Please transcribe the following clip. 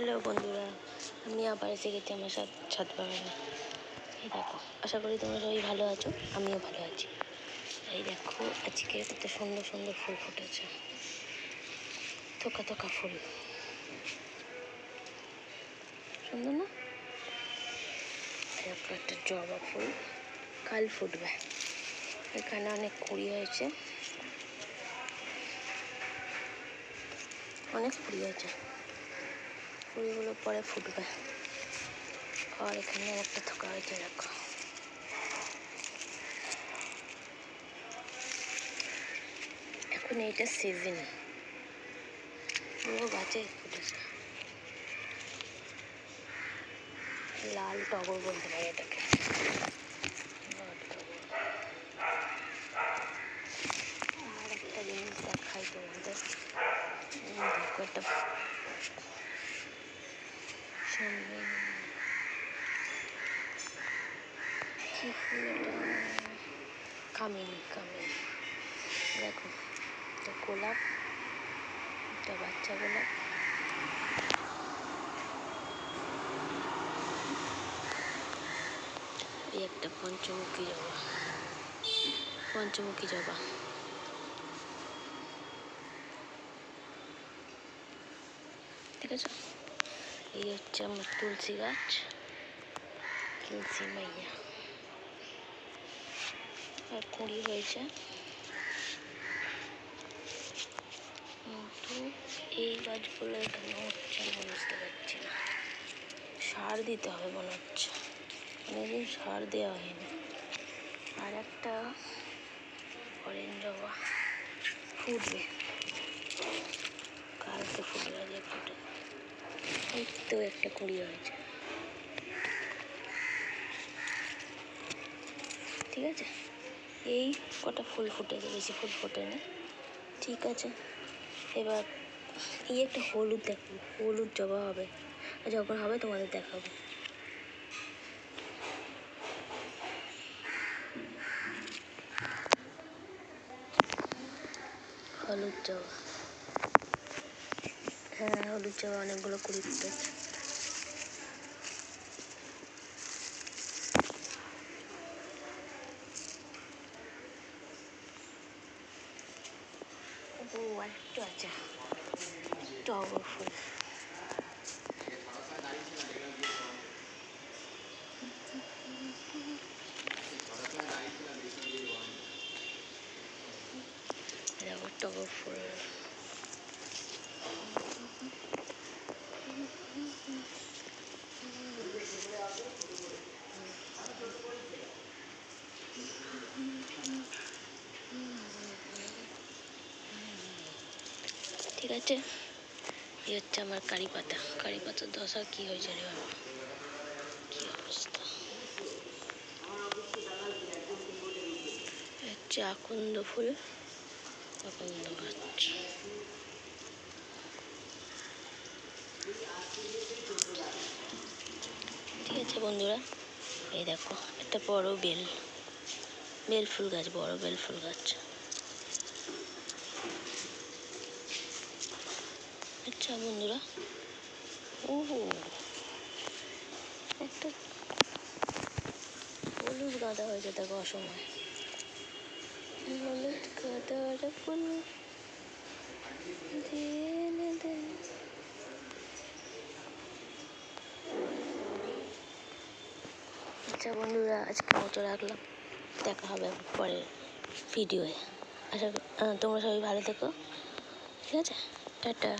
Hello বন্ধুরা, আমি আবার এসে গেছি আমার সাথ ছাদ বাগানে। এই দেখো, আশা করি তোমরা সবাই ভালো আছো, আমিও ভালো আছি। এই দেখো, আজকে কত সুন্দর সুন্দর ফুল ফুটেছে। থোকা থোকা ফুল। সুন্দর না? দেখো, একটা জবা ফুল, কাল ফুটবে। এখানে অনেক কুড়ি হয়েছে। অনেক কুড়ি হয়েছে। ফুলগুলো পরে ফুটবে। আর এখানে একটা থোকা হয়েছে, দেখো। এখন এইটা সিজন পুরো গাছে ফুটেছে। লাল টগর বলতে পারে এটাকে। আর একটা জিনিস দেখাই তোমাদের। একটা সামনে কি ফুল এটা কামিনী কামিনী দেখো এটা গোলাপ এটা বাচ্চা গোলাপ এই একটা পঞ্চমুখী জবা পঞ্চমুখী জবা ঠিক আছে এই হচ্ছে আমার তুলসী গাছ তুলসী মাইয়া আর কুড়ি হয়েছে কিন্তু এই গাছগুলো এখানে হচ্ছে না বুঝতে পারছি না সার দিতে হবে মনে হচ্ছে অনেকদিন সার দেওয়া হয়নি আর একটা অরেঞ্জ ফুটবে কালকে ফুটবে আজকে ফুটে এই তো একটা কুড়ি হয়েছে। ঠিক আছে? এই কটা ফুল ফুটেছে বেশি ফুল ফোটেনি ঠিক আছে? এবার এই একটা হলুদ দেখো, হলুদ জবা হবে। যখন হবে তোমাদের দেখাবো। হলুদ জবা। হ্যাঁ হলুদ জবা অনেকগুলো কুড়ি ফুটেছে ও আরেকটু আছে। টগর ফুল। টগর ফুল। ঠিক আছে। এই হচ্ছে আমার কারি পাতা। কারি পাতার দশা কি হয়েছে রে বাবা? কি অবস্থা? হচ্ছে আকন্দ ফুল, আকন্দ গাছ ঠিক আছে বন্ধুরা। এই দেখো, একটা বড় বেল। বেল ফুল গাছ, বড় বেল ফুল গাছ। আচ্ছা বন্ধুরা ও একটা হলুদ গাঁদা হয়েছে দেখো অসময়। হলুদ গাঁদার ফুল। দিয়ে নে দে। আচ্ছা বন্ধুরা আজকে মতো রাখলাম। দেখা হবে পরের ভিডিওয়ে আচ্ছা তোমরা সবাই ভালো থেকো। ঠিক আছে? টাটা।